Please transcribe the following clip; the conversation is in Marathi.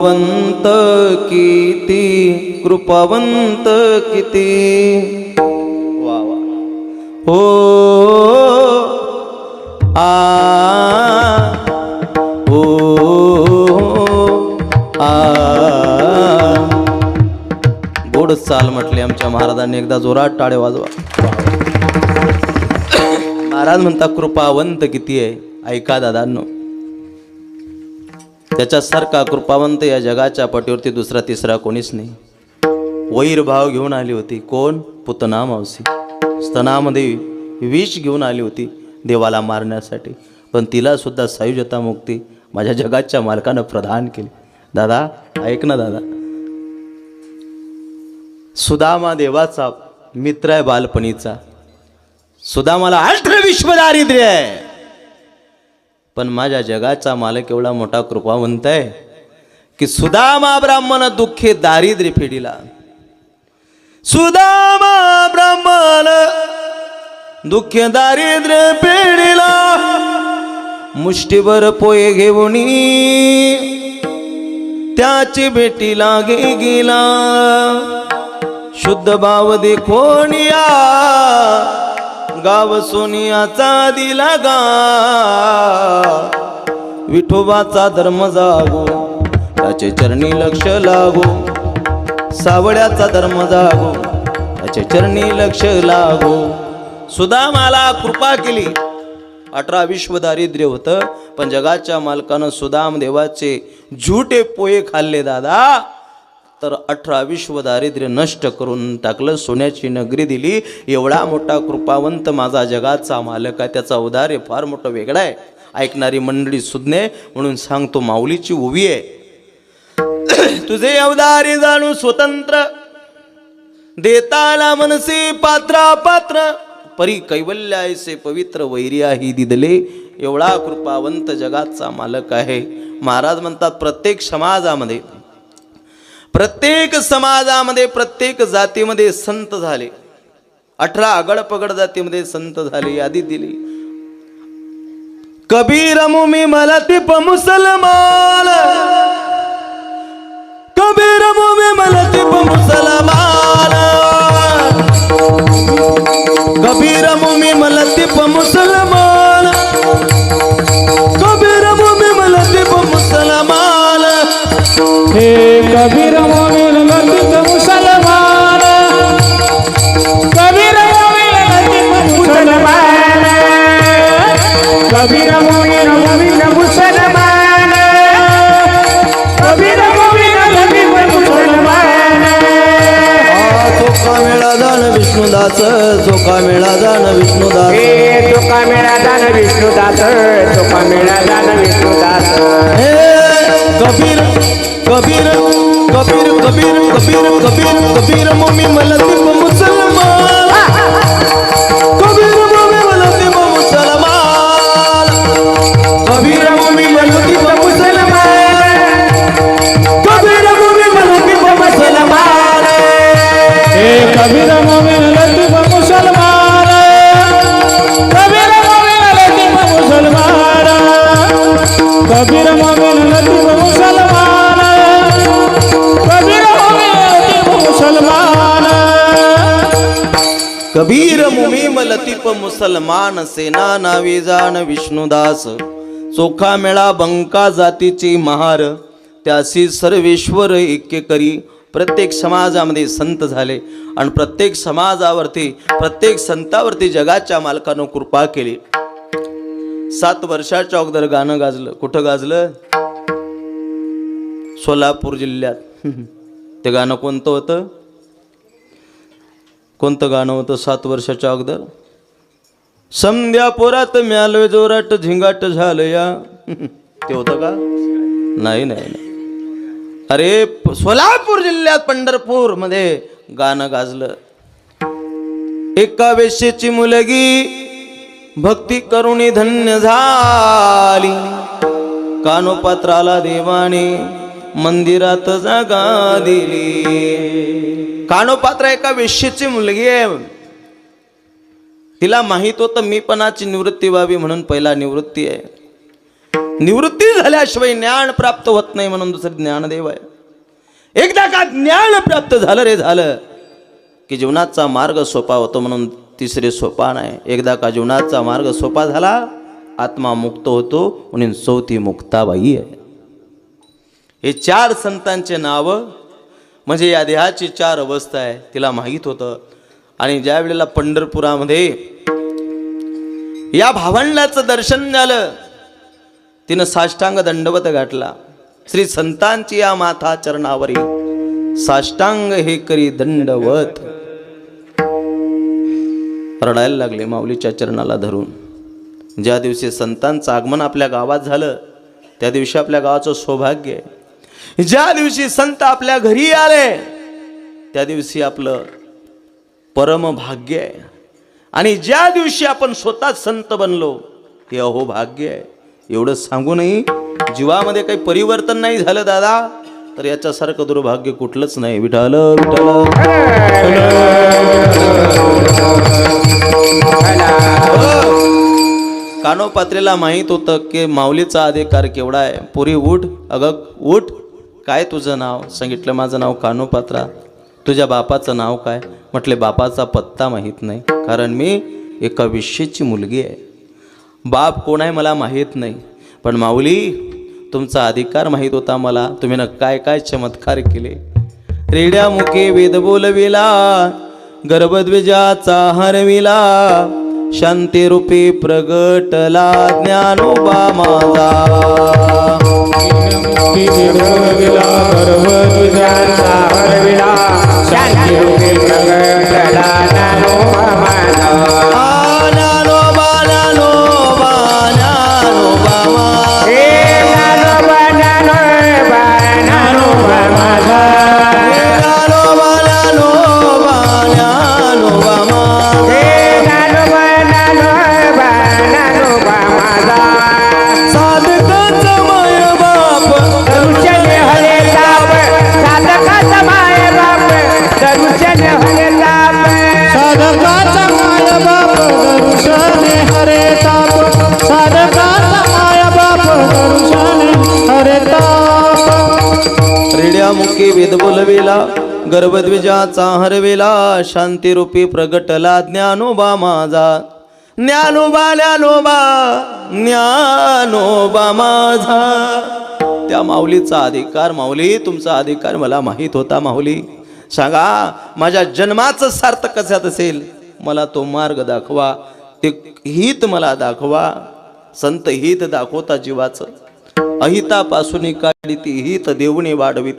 कृपावंत किती कृपावंत किती. वा वा. हो आ हो आ. गोड चाल म्हटली आमच्या महाराजांनी. एकदा जोरात टाळे वाजवा. महाराज म्हणता कृपावंत किती आहे. ऐका दादांनो त्याच्यासारखा कृपावंत या जगाच्या पटीवरती दुसरा तिसरा कोणीच नाही. वैरभाव घेऊन आली होती. कोण? पुतना मावशी स्तनामध्ये विष घेऊन आली होती देवाला मारण्यासाठी. पण तिला सुद्धा सायुजता मुक्ती माझ्या जगाच्या मालकानं प्रदान केली. दादा ऐक ना दादा. सुदामा देवाचा मित्र आहे बालपणीचा. सुदामाला अल्ट्र विश्व दारिद्र्य आहे. पण माझ्या जगाचा मालक एवढा मोठा कृपावंत आहे की सुदामा ब्राह्मण दुःखे दारिद्र्य फेडीला. सुदामा ब्राह्मण दुःखे दारिद्र्य पेढीला मुष्टीभर पोये घेऊन त्याची भेटी लागे गेला. शुद्ध भाव देखोनिया गाव सोनियाचा दिला गा. विठोबाचा धर्म जागो त्याचे चरणी लक्ष लागो. सावळ्याचा धर्म जागो त्याचे चरणी लक्ष लागो. सुदामाला कृपा केली. अठरा विश्व दारिद्र्य होतं पण जगाच्या मालकानं सुदाम देवाचे झुटे पोहे खाल्ले दादा. तर अठरा विश्व दारिद्र्य नष्ट करून टाकलं सोन्याची नगरी दिली. एवढा मोठा कृपावंत माझा जगाचा मालक आहे. त्याचा उदार फार मोठं वेगळा आहे. ऐकणारी मंडळी सुज्ञे म्हणून सांगतो माऊलीची उभी आहे. तुझे अवदारी जाणू स्वतंत्र. देताला मनसे पात्रा पात्र. परी कैवल्यायसे पवित्र वैर्याही दिदले. एवढा कृपावंत जगाचा मालक आहे. महाराज म्हणतात प्रत्येक समाजामध्ये प्रत्येक समाजामध्ये प्रत्येक जातीमध्ये संत झाले. अठरा आगडपगड जातीमध्ये संत झाले यादी दिली. कबीर मुमी मला तिप मुसलमान हे कबीर मोमीन लतिफ मुसलमान कबीर मोमीन लतिफ मुसलमान कबीर मोमीन मोमीन मुसलमान कबीर लतिफ मुसलमान. चोखा मेळा जाण विष्णुदास चोखा मेळा जाण विष्णुदास. तुका मेळा दान विष्णुदास तुका मेळा दान विष्णुदास. कबीर कबीर कबीर कबीर कबीर कबीर मुमीम लतीफ मुसलमान सेना नावे जाण विष्णुदास. चोखा मेळा बंका जातीची महार. त्यासी सर्वेश्वर ऐक्य करी. प्रत्येक समाजामध्ये संत झाले आणि प्रत्येक समाजावरती प्रत्येक संतावरती जगाच्या मालकानं कृपा केली. सात वर्षाच्या अगोदर गाणं गाजलं. कुठं गाजलं? सोलापूर जिल्ह्यात. ते गाणं कोणतं होतं? कोणतं गाणं होतं सात वर्षाच्या अगोदर? संध्यापुरात म्यालवे म्यालोय जोराट झिंगाट झालं या ते होतं का? नाही नाही अरे सोलापूर जिल्ह्यात पंढरपूरमध्ये गाणं गाजलं. एका वेश्येची मुलगी भक्ती करुणी धन्य झाली. कानोपात्राला देवाने मंदिरात जागा दिली. कानोपात्र एका वेश्येची मुलगी आहे. तिला माहीत होतं मी पणाची निवृत्ती व्हावी म्हणून पहिला निवृत्ती आहे. निवृत्ती झाल्याशिवाय ज्ञान प्राप्त होत नाही म्हणून दुसरं ज्ञानदेव आहे. एकदा का ज्ञान प्राप्त झालं रे झालं की जीवनाचा मार्ग सोपा होतो म्हणून तिसरे सोपान आहे एकदा का जीवनाचा मार्ग सोपा झाला आत्मा मुक्त होतो म्हणून चौथी मुक्ताबाई आहे. हे चार संतांचे नावं म्हणजे या देहाची चार अवस्था आहे तिला माहीत होतं. आणि ज्या वेळेला पंढरपुरामध्ये या भावंडाचं दर्शन झालं तिनं साष्टांग दंडवत गाठला. श्री संतांची या माथा चरणावरी साष्टांग हे करी दंडवत. रडायला लागले माऊलीच्या चरणाला धरून. ज्या दिवशी संतांचं आगमन आपल्या गावात झालं त्या दिवशी आपल्या गावाचं सौभाग्य आहे. ज्या दिवशी संत आपल्या घरी आले त्या दिवशी आपलं परम भाग्य आहे. आणि ज्या दिवशी आपण स्वतः संत बनलो हे अहो भाग्य आहे. एवढं सांगूनही जीवामध्ये काही परिवर्तन नाही झालं दादा. तर याच्यासारखं दुर्भाग्य कुठलंच नाही. विठाल विठाल कानोपात्रेला माहीत होतं की माऊलीचा अधिकार केवढा आहे? पुरी उठ अगं उठ. काय तुझं नाव? सांगितलं माझं नाव कानोपात्रा. तुझ्या बापाचं नाव काय? म्हटले बापाचा पत्ता माहीत नाही कारण मी एका विश्वेची मुलगी आहे. बाप कोण आहे मला माहीत नाही पण माऊली तुमचा अधिकार माहीत होता मला. तुम्ही ना काय काय चमत्कार केले? रेड्या मुखे वेद बोलविला गर्भद्विजाचा हरविला शांती रूपी प्रगटला ज्ञानोबा माझा. आ, ताप मुखी वेद गर्भद्विजाचा हरविला शांतिरूपी प्रगटला ज्ञानोबा माझा. ज्ञानोबा ज्ञानोबा ज्ञानोबा माझा. त्या माऊलीचा अधिकार माऊली तुमचा अधिकार मला माहीत होता माऊली. सांगा माझ्या जन्माचं सार्थक कशात असेल? मला तो मार्ग दाखवा ते हित मला दाखवा. संत हित दाखवता जीवाचं. अहितापासून काढी ती हित देवणी वाढवीत